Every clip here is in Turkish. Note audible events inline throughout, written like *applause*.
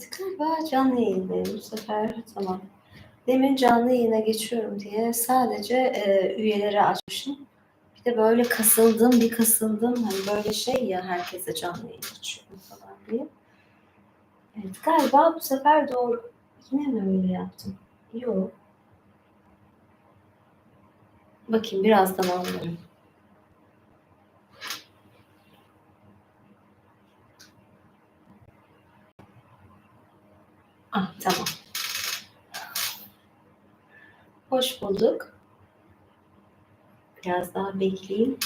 Evet galiba canlı yayındayım bu sefer. Tamam. Demin canlı yayına geçiyorum diye sadece e, üyeleri açmışım. Bir de böyle kasıldım bir kasıldım. Hani böyle şey ya herkese canlı yayın açıyorum falan diye. Evet galiba bu sefer doğru. Yine mi öyle yaptım? Yok. Bakayım birazdan anlarım. Ah tamam. Hoş bulduk. Biraz daha bekleyeyim.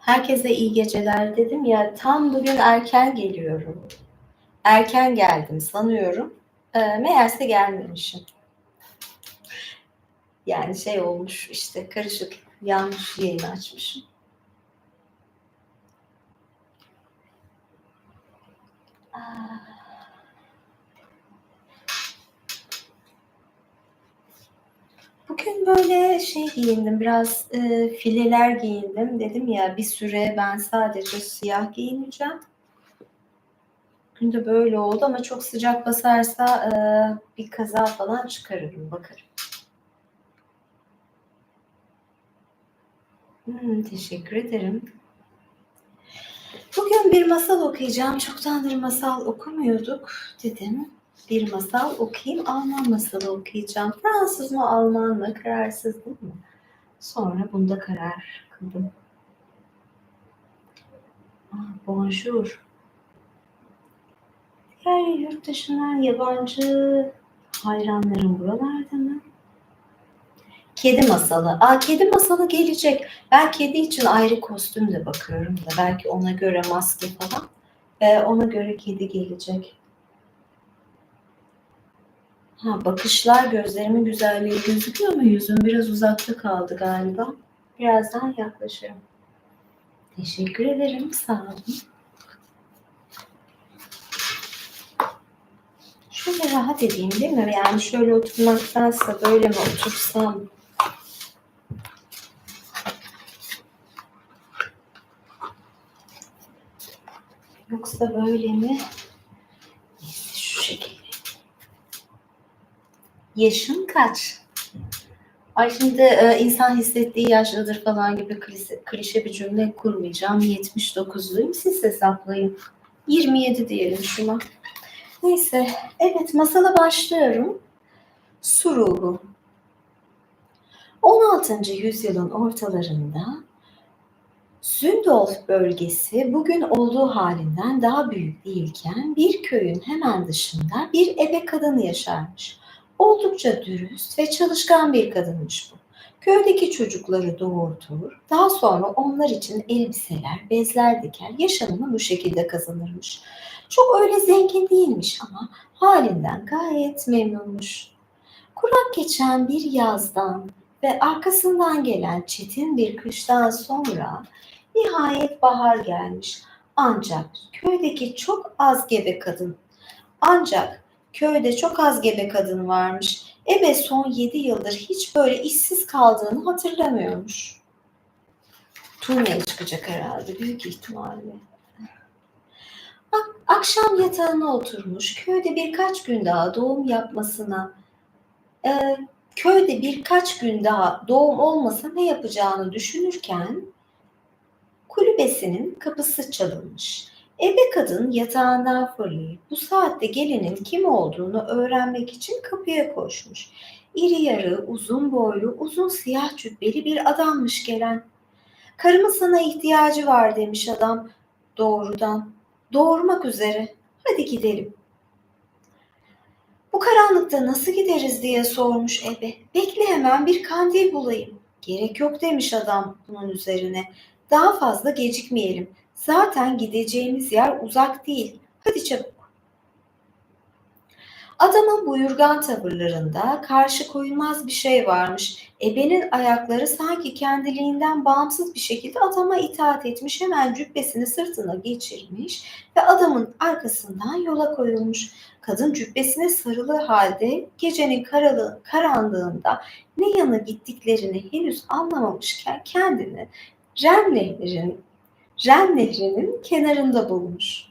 Herkese iyi geceler dedim ya tam bugün erken geliyorum. Erken geldim sanıyorum. Ee, meğerse gelmemişim. Yani şey olmuş işte karışık yanlış yayın açmışım. Ah. Bugün böyle şey giyindim, biraz e, fileler giyindim. Dedim ya bir süre ben sadece siyah giyineceğim. Bugün de böyle oldu ama çok sıcak basarsa e, bir kaza falan çıkarırım, bakarım. Hmm, teşekkür ederim. Bugün bir masal okuyacağım. Çoktandır masal okumuyorduk dedim bir masal okuyayım. Alman masalı okuyacağım. Fransız mı Alman mı kararsızdım mı? Sonra bunda karar kıldım. Ah, bonjour. Diğer yurt dışından yabancı hayranlarım buralarda mı? Kedi masalı. Aa kedi masalı gelecek. Ben kedi için ayrı kostüm de bakıyorum da. Belki ona göre maske falan. Ee, ona göre kedi gelecek. Ha, bakışlar gözlerimin güzelliği gözüküyor mu? Yüzüm biraz uzakta kaldı galiba. Birazdan yaklaşırım. Teşekkür ederim. Sağ olun. Şöyle rahat edeyim değil mi? Yani şöyle oturmaktansa böyle mi otursam? Yoksa böyle mi? Neyse şu şekilde. Yaşın kaç? Ay şimdi e, insan hissettiği yaşlıdır falan gibi klişe, klişe bir cümle kurmayacağım. 79'luyum. Siz hesaplayın. 27 diyelim şuna. Neyse. Evet masala başlıyorum. Su ruhu. 16. yüzyılın ortalarında Zündolf bölgesi bugün olduğu halinden daha büyük değilken bir köyün hemen dışında bir ebe kadın yaşarmış. Oldukça dürüst ve çalışkan bir kadınmış bu. Köydeki çocukları doğurtur, daha sonra onlar için elbiseler, bezler diker, yaşamını bu şekilde kazanırmış. Çok öyle zengin değilmiş ama halinden gayet memnunmuş. Kurak geçen bir yazdan ve arkasından gelen çetin bir kıştan sonra nihayet bahar gelmiş. Ancak köydeki çok az gebe kadın, ancak Köyde çok az gebe kadın varmış. Ebe son yedi yıldır hiç böyle işsiz kaldığını hatırlamıyormuş. Turneye çıkacak herhalde büyük ihtimalle. Akşam yatağına oturmuş. Köyde birkaç gün daha doğum yapmasına, e, köyde birkaç gün daha doğum olmasa ne yapacağını düşünürken kulübesinin kapısı çalınmış. Ebe kadın yatağından fırlayıp bu saatte gelinin kim olduğunu öğrenmek için kapıya koşmuş. İri yarı, uzun boylu, uzun siyah cübbeli bir adammış gelen. Karımın sana ihtiyacı var demiş adam doğrudan. Doğurmak üzere. Hadi gidelim. Bu karanlıkta nasıl gideriz diye sormuş Ebe. Bekle hemen bir kandil bulayım. Gerek yok demiş adam bunun üzerine. Daha fazla gecikmeyelim. Zaten gideceğimiz yer uzak değil. Hadi çabuk. Adamın buyurgan tavırlarında karşı koyulmaz bir şey varmış. Ebenin ayakları sanki kendiliğinden bağımsız bir şekilde adama itaat etmiş. Hemen cübbesini sırtına geçirmiş ve adamın arkasından yola koyulmuş. Kadın cübbesine sarılı halde gecenin karalı, karanlığında ne yana gittiklerini henüz anlamamışken kendini Nehri'nin Ren Nehri'nin kenarında bulmuş.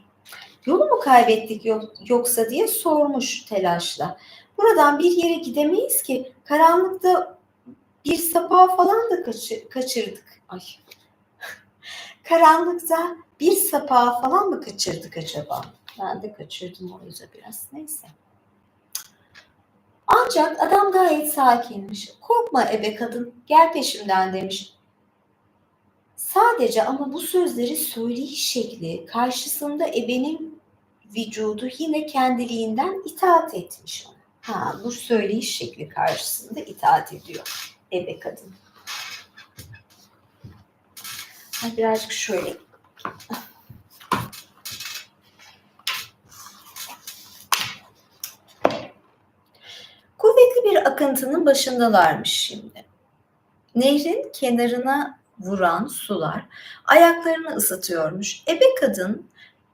Yolu mu kaybettik yok- yoksa diye sormuş telaşla. Buradan bir yere gidemeyiz ki. Karanlıkta bir sapağı falan da kaçı- kaçırdık. Ay. *laughs* Karanlıkta bir sapağı falan mı kaçırdık acaba? Ben de kaçırdım o yüzden biraz. Neyse. Ancak adam gayet sakinmiş. Korkma ebe kadın, gel peşimden demiş. Sadece ama bu sözleri söyleyiş şekli karşısında ebenin vücudu yine kendiliğinden itaat etmiş ona. Ha, bu söyleyiş şekli karşısında itaat ediyor ebe kadın. Ay birazcık şöyle. Kuvvetli bir akıntının başındalarmış şimdi. Nehrin kenarına vuran sular ayaklarını ısıtıyormuş. Ebe kadın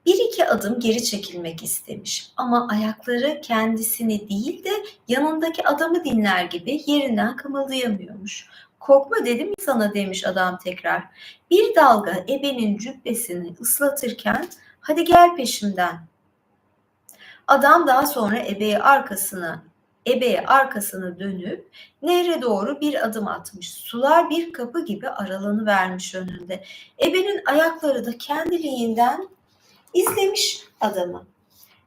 bir iki adım geri çekilmek istemiş ama ayakları kendisini değil de yanındaki adamı dinler gibi yerinden kımıldayamıyormuş. Korkma dedim sana demiş adam tekrar. Bir dalga ebenin cübbesini ıslatırken hadi gel peşimden. Adam daha sonra ebeye arkasına ebeye arkasını dönüp nehre doğru bir adım atmış. Sular bir kapı gibi aralanı vermiş önünde. Ebenin ayakları da kendiliğinden izlemiş adamı.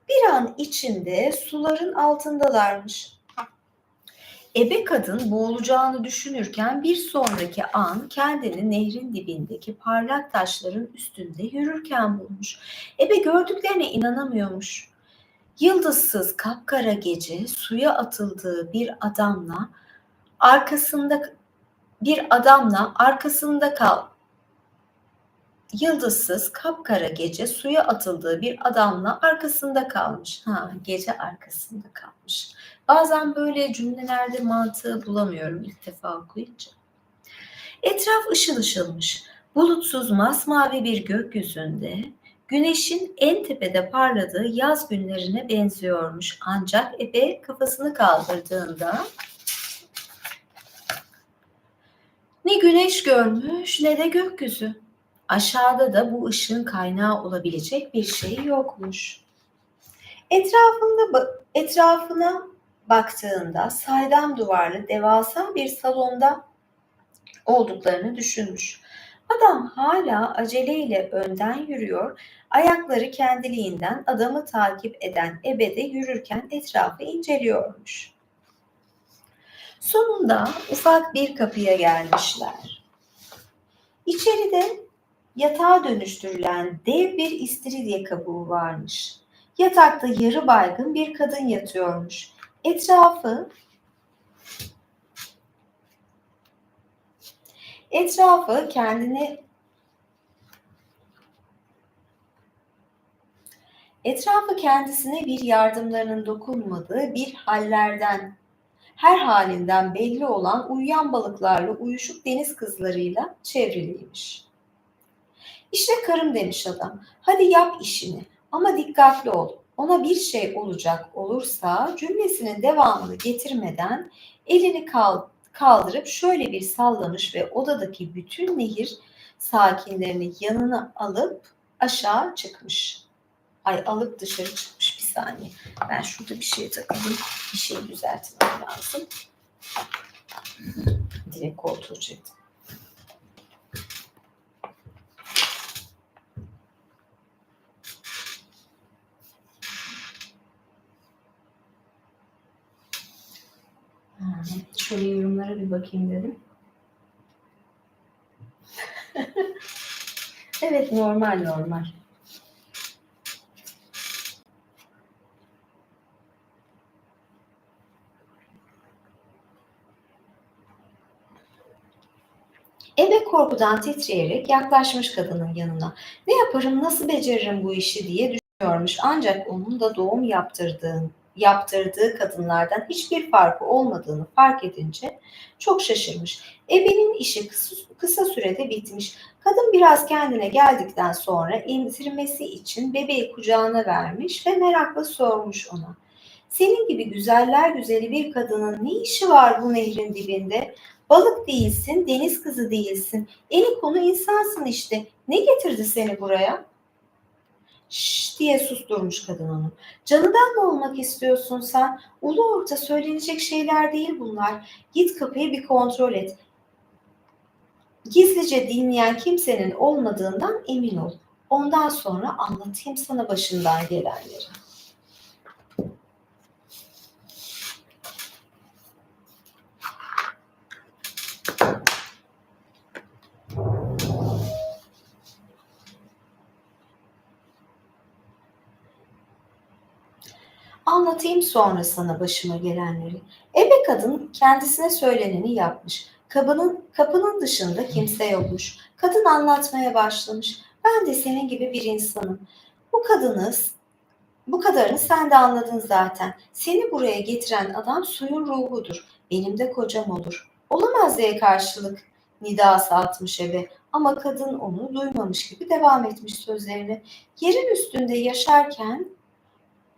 Bir an içinde suların altındalarmış. Ebe kadın boğulacağını düşünürken bir sonraki an kendini nehrin dibindeki parlak taşların üstünde yürürken bulmuş. Ebe gördüklerine inanamıyormuş. Yıldızsız kapkara gece suya atıldığı bir adamla arkasında bir adamla arkasında kal yıldızsız kapkara gece suya atıldığı bir adamla arkasında kalmış. Ha, gece arkasında kalmış. Bazen böyle cümlelerde mantığı bulamıyorum ilk defa okuyunca. Etraf ışıl ışılmış. Bulutsuz masmavi bir gökyüzünde güneşin en tepede parladığı yaz günlerine benziyormuş. Ancak Ebe kafasını kaldırdığında ne güneş görmüş ne de gökyüzü. Aşağıda da bu ışığın kaynağı olabilecek bir şey yokmuş. Etrafında etrafına baktığında saydam duvarlı devasa bir salonda olduklarını düşünmüş. Adam hala aceleyle önden yürüyor, ayakları kendiliğinden adamı takip eden ebede yürürken etrafı inceliyormuş. Sonunda ufak bir kapıya gelmişler. İçeride yatağa dönüştürülen dev bir istiridye kabuğu varmış. Yatakta yarı baygın bir kadın yatıyormuş. Etrafı etrafı kendini etrafı kendisine bir yardımlarının dokunmadığı bir hallerden her halinden belli olan uyuyan balıklarla uyuşuk deniz kızlarıyla çevriliymiş. İşte karım demiş adam. Hadi yap işini ama dikkatli ol. Ona bir şey olacak olursa cümlesinin devamını getirmeden elini kal- kaldırıp şöyle bir sallamış ve odadaki bütün nehir sakinlerini yanına alıp aşağı çıkmış. Ay alıp dışarı çıkmış bir saniye. Ben şurada bir şey takıldım. Bir şey düzeltmem lazım. Direkt koltuğu çektim. Ha, Şöyle yorumlara bir bakayım dedim. *laughs* evet normal normal. Ebe korkudan titreyerek yaklaşmış kadının yanına. Ne yaparım, nasıl beceririm bu işi diye düşünüyormuş. Ancak onun da doğum yaptırdığı, yaptırdığı kadınlardan hiçbir farkı olmadığını fark edince çok şaşırmış. Ebenin işi kısa, kısa sürede bitmiş. Kadın biraz kendine geldikten sonra emzirmesi için bebeği kucağına vermiş ve merakla sormuş ona. Senin gibi güzeller güzeli bir kadının ne işi var bu nehrin dibinde? Balık değilsin, deniz kızı değilsin. Eni konu insansın işte. Ne getirdi seni buraya? Şşş diye susturmuş kadın onu. Canından mı olmak istiyorsun sen? Ulu orta söylenecek şeyler değil bunlar. Git kapıyı bir kontrol et. Gizlice dinleyen kimsenin olmadığından emin ol. Ondan sonra anlatayım sana başından gelenleri. Anlatayım sonra sana başıma gelenleri. Ebe kadın kendisine söyleneni yapmış. Kapının, kapının dışında kimse yokmuş. Kadın anlatmaya başlamış. Ben de senin gibi bir insanım. Bu kadını, bu kadarını sen de anladın zaten. Seni buraya getiren adam suyun ruhudur. Benim de kocam olur. Olamaz diye karşılık nidası atmış ebe. Ama kadın onu duymamış gibi devam etmiş sözlerine. Yerin üstünde yaşarken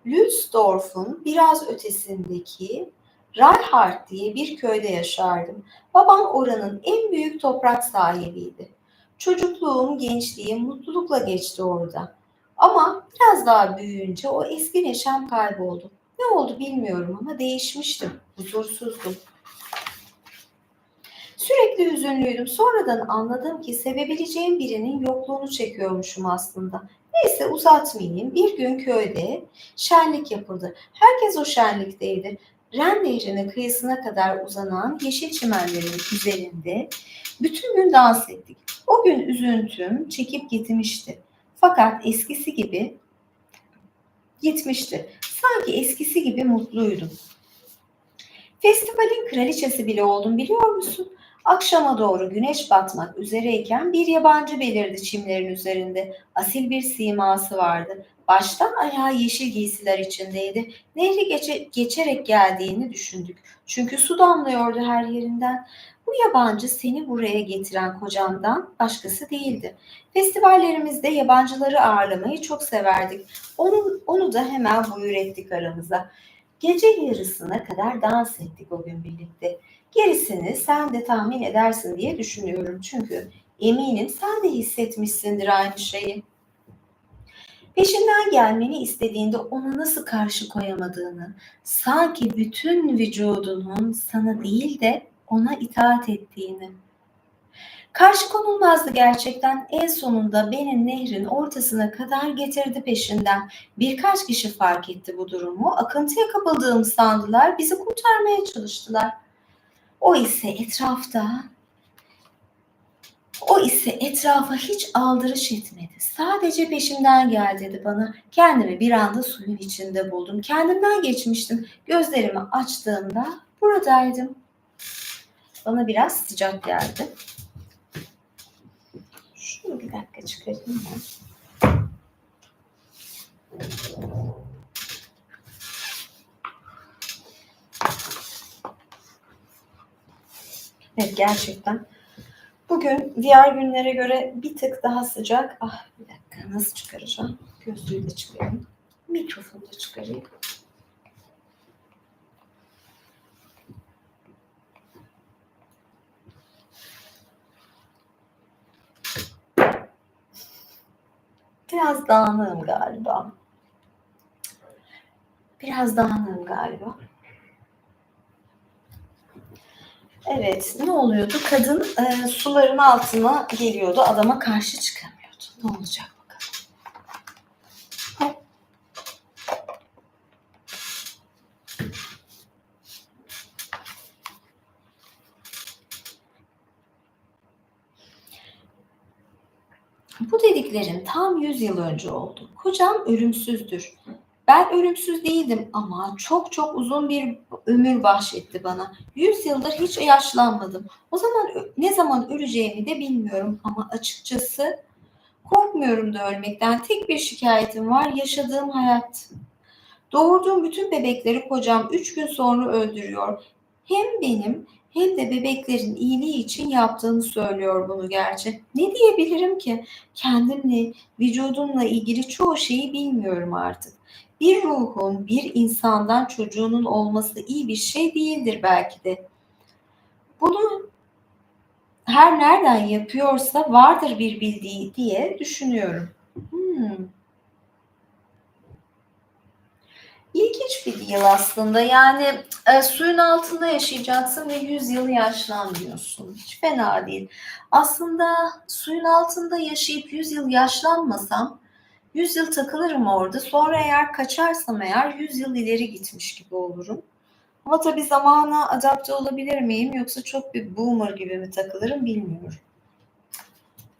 Lülsdorf'un biraz ötesindeki Reinhardt diye bir köyde yaşardım. Babam oranın en büyük toprak sahibiydi. Çocukluğum, gençliğim mutlulukla geçti orada. Ama biraz daha büyüyünce o eski neşem kayboldu. Ne oldu bilmiyorum ama değişmiştim, huzursuzdum. Sürekli hüzünlüydüm. Sonradan anladım ki sevebileceğim birinin yokluğunu çekiyormuşum aslında. Neyse uzatmayayım. Bir gün köyde şenlik yapıldı. Herkes o şenlikteydi. Ren Nehri'nin kıyısına kadar uzanan yeşil çimenlerin üzerinde bütün gün dans ettik. O gün üzüntüm çekip gitmişti. Fakat eskisi gibi gitmişti. Sanki eskisi gibi mutluydum. Festivalin kraliçesi bile oldum biliyor musun? Akşama doğru güneş batmak üzereyken bir yabancı belirdi çimlerin üzerinde. Asil bir siması vardı. Baştan ayağa yeşil giysiler içindeydi. Nehri geçe, geçerek geldiğini düşündük. Çünkü su damlıyordu her yerinden. Bu yabancı seni buraya getiren kocamdan başkası değildi. Festivallerimizde yabancıları ağırlamayı çok severdik. Onu, onu da hemen buyur ettik aramıza. Gece yarısına kadar dans ettik o gün birlikte. Gerisini sen de tahmin edersin diye düşünüyorum. Çünkü eminim sen de hissetmişsindir aynı şeyi. Peşinden gelmeni istediğinde ona nasıl karşı koyamadığını, sanki bütün vücudunun sana değil de ona itaat ettiğini. Karşı konulmazdı gerçekten. En sonunda beni nehrin ortasına kadar getirdi peşinden. Birkaç kişi fark etti bu durumu. Akıntıya kapıldığımı sandılar. Bizi kurtarmaya çalıştılar. O ise etrafta o ise etrafa hiç aldırış etmedi. Sadece peşimden gel dedi bana. Kendimi bir anda suyun içinde buldum. Kendimden geçmiştim. Gözlerimi açtığımda buradaydım. Bana biraz sıcak geldi. Şunu bir dakika çıkarayım ben. Evet gerçekten. Bugün diğer günlere göre bir tık daha sıcak. Ah bir dakika nasıl çıkaracağım? Gözlüğü de çıkarayım. Mikrofonu da çıkarayım. Biraz dağınığım galiba. Biraz dağınığım galiba. Evet, ne oluyordu? Kadın e, suların altına geliyordu, adama karşı çıkamıyordu. Ne olacak bakalım. Bu dediklerim tam 100 yıl önce oldu. Kocam ölümsüzdür. Ben ölümsüz değildim ama çok çok uzun bir ömür bahşetti bana. Yüz yıldır hiç yaşlanmadım. O zaman ne zaman öleceğimi de bilmiyorum ama açıkçası korkmuyorum da ölmekten. Tek bir şikayetim var, yaşadığım hayat. Doğurduğum bütün bebekleri kocam üç gün sonra öldürüyor. Hem benim hem de bebeklerin iyiliği için yaptığını söylüyor bunu gerçi. Ne diyebilirim ki? Kendimle, vücudumla ilgili çoğu şeyi bilmiyorum artık. Bir ruhun bir insandan çocuğunun olması iyi bir şey değildir belki de. Bunu her nereden yapıyorsa vardır bir bildiği diye düşünüyorum. Hmm. İlginç bir yıl aslında. Yani e, suyun altında yaşayacaksın ve 100 yıl yaşlanmıyorsun. Hiç fena değil. Aslında suyun altında yaşayıp 100 yıl yaşlanmasam 100 yıl takılırım orada. Sonra eğer kaçarsam eğer 100 yıl ileri gitmiş gibi olurum. Ama tabii zamana adapte olabilir miyim yoksa çok bir boomer gibi mi takılırım bilmiyorum.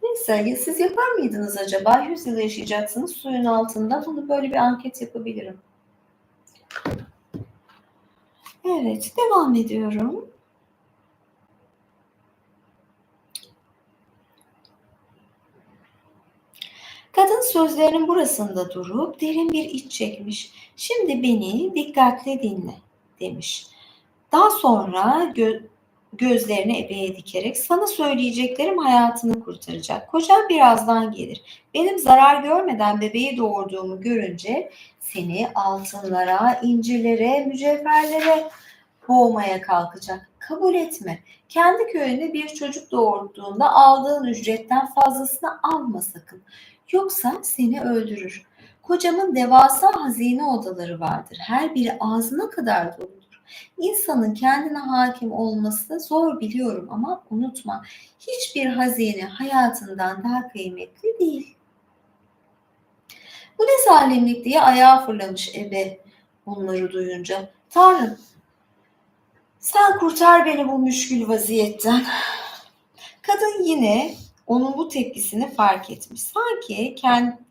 Neyse ya siz yapar mıydınız acaba? 100 yıl yaşayacaksınız suyun altında. Bunu böyle bir anket yapabilirim. Evet, devam ediyorum. Kadın sözlerinin burasında durup derin bir iç çekmiş. Şimdi beni dikkatle dinle demiş. Daha sonra gö gözlerini ebeye dikerek sana söyleyeceklerim hayatını kurtaracak. Kocam birazdan gelir. Benim zarar görmeden bebeği doğurduğumu görünce seni altınlara, incirlere, mücevherlere boğmaya kalkacak. Kabul etme. Kendi köyünde bir çocuk doğurduğunda aldığın ücretten fazlasını alma sakın. Yoksa seni öldürür. Kocamın devasa hazine odaları vardır. Her biri ağzına kadar doludur. İnsanın kendine hakim olması zor biliyorum ama unutma hiçbir hazine hayatından daha kıymetli değil. Bu ne zalimlik diye ayağa fırlamış ebe bunları duyunca. Tanrım sen kurtar beni bu müşkül vaziyetten. Kadın yine onun bu tepkisini fark etmiş. Sanki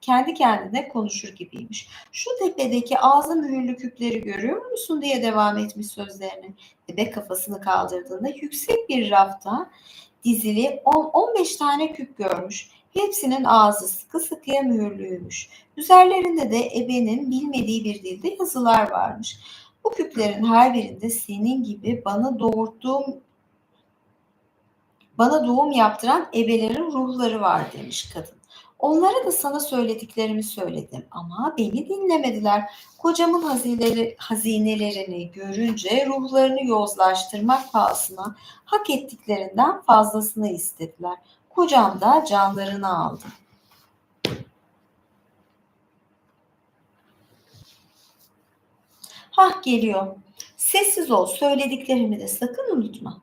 kendi kendine konuşur gibiymiş. Şu tepedeki ağzı mühürlü küpleri görüyor musun diye devam etmiş sözlerini. Bebek kafasını kaldırdığında yüksek bir rafta dizili 10-15 tane küp görmüş. Hepsinin ağzı sıkı sıkıya mühürlüymüş. Üzerlerinde de ebenin bilmediği bir dilde yazılar varmış. Bu küplerin her birinde senin gibi bana doğurttuğum bana doğum yaptıran ebelerin ruhları var demiş kadın. Onlara da sana söylediklerimi söyledim ama beni dinlemediler. Kocamın hazineleri, hazinelerini görünce ruhlarını yozlaştırmak pahasına hak ettiklerinden fazlasını istediler. Kocam da canlarını aldı. Hah geliyor. Sessiz ol, söylediklerimi de sakın unutma.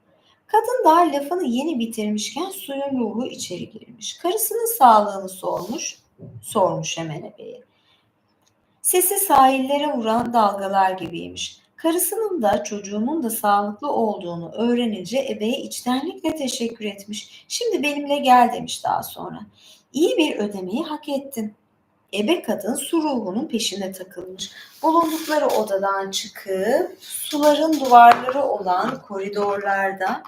Kadın daha lafını yeni bitirmişken suyun ruhu içeri girmiş. Karısının sağlığını sormuş, sormuş hemen ebeye. Sesi sahillere vuran dalgalar gibiymiş. Karısının da çocuğunun da sağlıklı olduğunu öğrenince ebeye içtenlikle teşekkür etmiş. Şimdi benimle gel demiş daha sonra. İyi bir ödemeyi hak ettin. Ebe kadın su ruhunun peşine takılmış. Bulundukları odadan çıkıp suların duvarları olan koridorlarda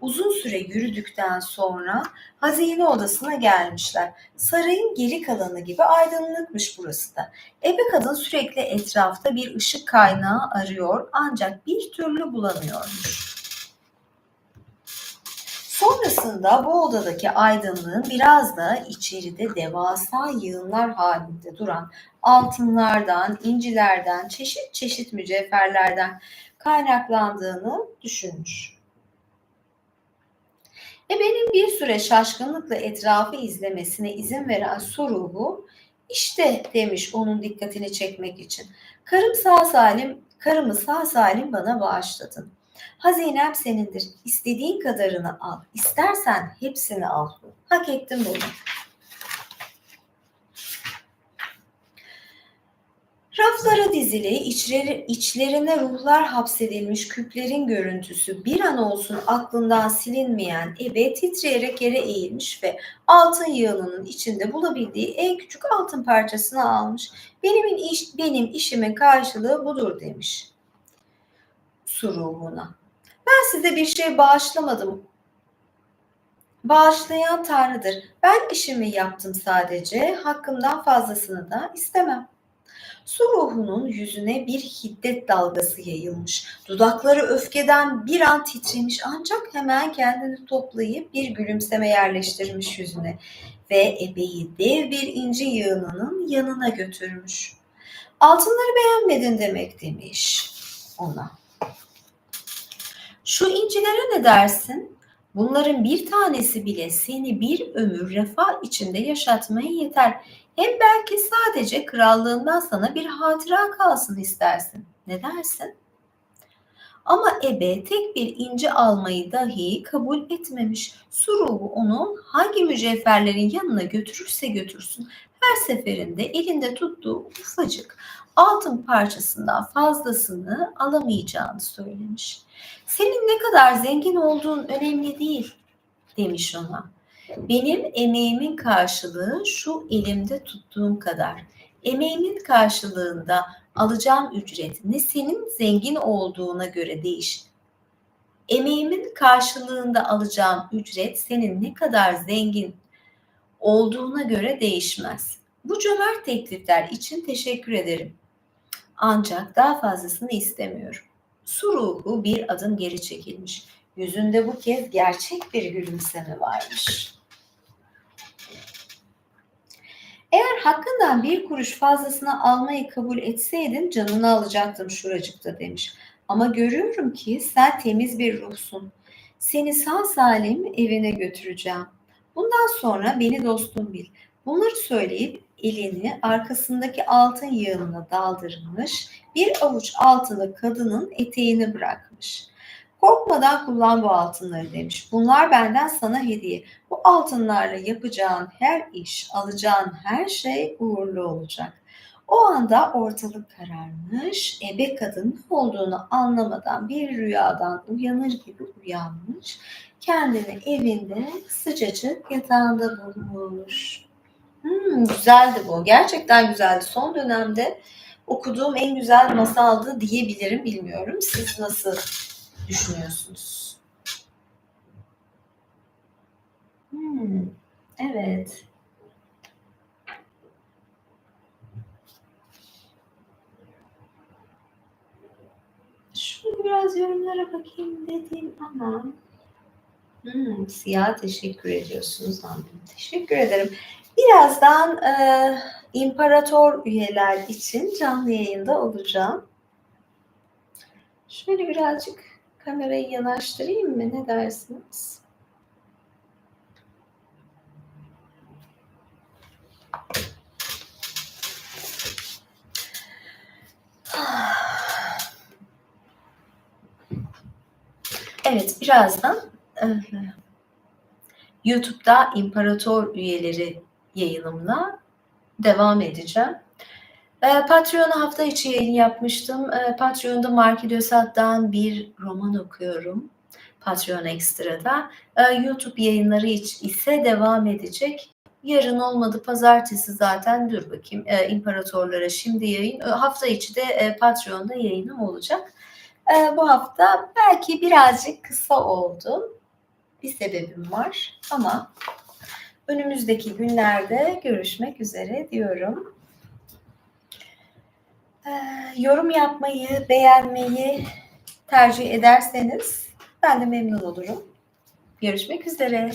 uzun süre yürüdükten sonra hazine odasına gelmişler. Sarayın geri kalanı gibi aydınlıkmış burası da. Ebe kadın sürekli etrafta bir ışık kaynağı arıyor ancak bir türlü bulamıyormuş. Sonrasında bu odadaki aydınlığın biraz da içeride devasa yığınlar halinde duran altınlardan, incilerden, çeşit çeşit mücevherlerden kaynaklandığını düşünmüş. Ebenin bir süre şaşkınlıkla etrafı izlemesine izin veren soruhu işte demiş onun dikkatini çekmek için. Karım sağ salim, karımı sağ salim bana bağışladın. Hazinem senindir. İstediğin kadarını al. İstersen hepsini al. Hak ettin bunu. Raflara dizili, içleri, içlerine ruhlar hapsedilmiş küplerin görüntüsü bir an olsun aklından silinmeyen ebe titreyerek yere eğilmiş ve altın yığınının içinde bulabildiği en küçük altın parçasını almış. Benim, iş, benim işimin karşılığı budur demiş su ruhuna. Ben size bir şey bağışlamadım. Bağışlayan Tanrı'dır. Ben işimi yaptım sadece. Hakkımdan fazlasını da istemem. Su ruhunun yüzüne bir hiddet dalgası yayılmış. Dudakları öfkeden bir an titremiş ancak hemen kendini toplayıp bir gülümseme yerleştirmiş yüzüne ve ebeyi dev bir inci yığınının yanına götürmüş. Altınları beğenmedin demek demiş ona. Şu incilere ne dersin? Bunların bir tanesi bile seni bir ömür refah içinde yaşatmaya yeter. Hem belki sadece krallığından sana bir hatıra kalsın istersin. Ne dersin? Ama ebe tek bir inci almayı dahi kabul etmemiş. Su ruhu onu hangi mücevherlerin yanına götürürse götürsün her seferinde elinde tuttuğu ufacık altın parçasından fazlasını alamayacağını söylemiş. Senin ne kadar zengin olduğun önemli değil demiş ona. Benim emeğimin karşılığı şu elimde tuttuğum kadar. Emeğimin karşılığında alacağım ücret ne senin zengin olduğuna göre değiş. Emeğimin karşılığında alacağım ücret senin ne kadar zengin olduğuna göre değişmez. Bu cömert teklifler için teşekkür ederim. Ancak daha fazlasını istemiyorum. Su ruhu bir adım geri çekilmiş. Yüzünde bu kez gerçek bir gülümseme varmış. Eğer hakkından bir kuruş fazlasını almayı kabul etseydin canını alacaktım şuracıkta demiş. Ama görüyorum ki sen temiz bir ruhsun. Seni sağ salim evine götüreceğim. Bundan sonra beni dostum bil. Bunları söyleyip elini arkasındaki altın yığınına daldırmış, bir avuç altını kadının eteğini bırakmış. Korkmadan kullan bu altınları demiş. Bunlar benden sana hediye. Bu altınlarla yapacağın her iş, alacağın her şey uğurlu olacak. O anda ortalık kararmış, ebe kadın ne olduğunu anlamadan bir rüyadan uyanır gibi uyanmış, kendini evinde sıcacık yatağında bulmuş. Hmm, güzeldi bu. Gerçekten güzeldi. Son dönemde okuduğum en güzel masaldı diyebilirim. Bilmiyorum. Siz nasıl düşünüyorsunuz? Hmm, evet. Şunu biraz yorumlara bakayım dedim ama hmm, siyah teşekkür ediyorsunuz anladım. Teşekkür ederim. Birazdan e, imparator üyeler için canlı yayında olacağım. Şöyle birazcık kamerayı yanaştırayım mı? Ne dersiniz? Evet, birazdan YouTube'da imparator üyeleri yayınımla devam edeceğim. E, Patreon'a hafta içi yayın yapmıştım. E, Patreon'da Marki Dösat'tan bir roman okuyorum. Patreon Ekstra'da. E, YouTube yayınları ise devam edecek. Yarın olmadı pazartesi zaten dur bakayım e, imparatorlara şimdi yayın. Hafta içi de e, Patreon'da yayınım olacak. Bu hafta belki birazcık kısa oldu. Bir sebebim var ama önümüzdeki günlerde görüşmek üzere diyorum. Ee, yorum yapmayı, beğenmeyi tercih ederseniz ben de memnun olurum. Görüşmek üzere.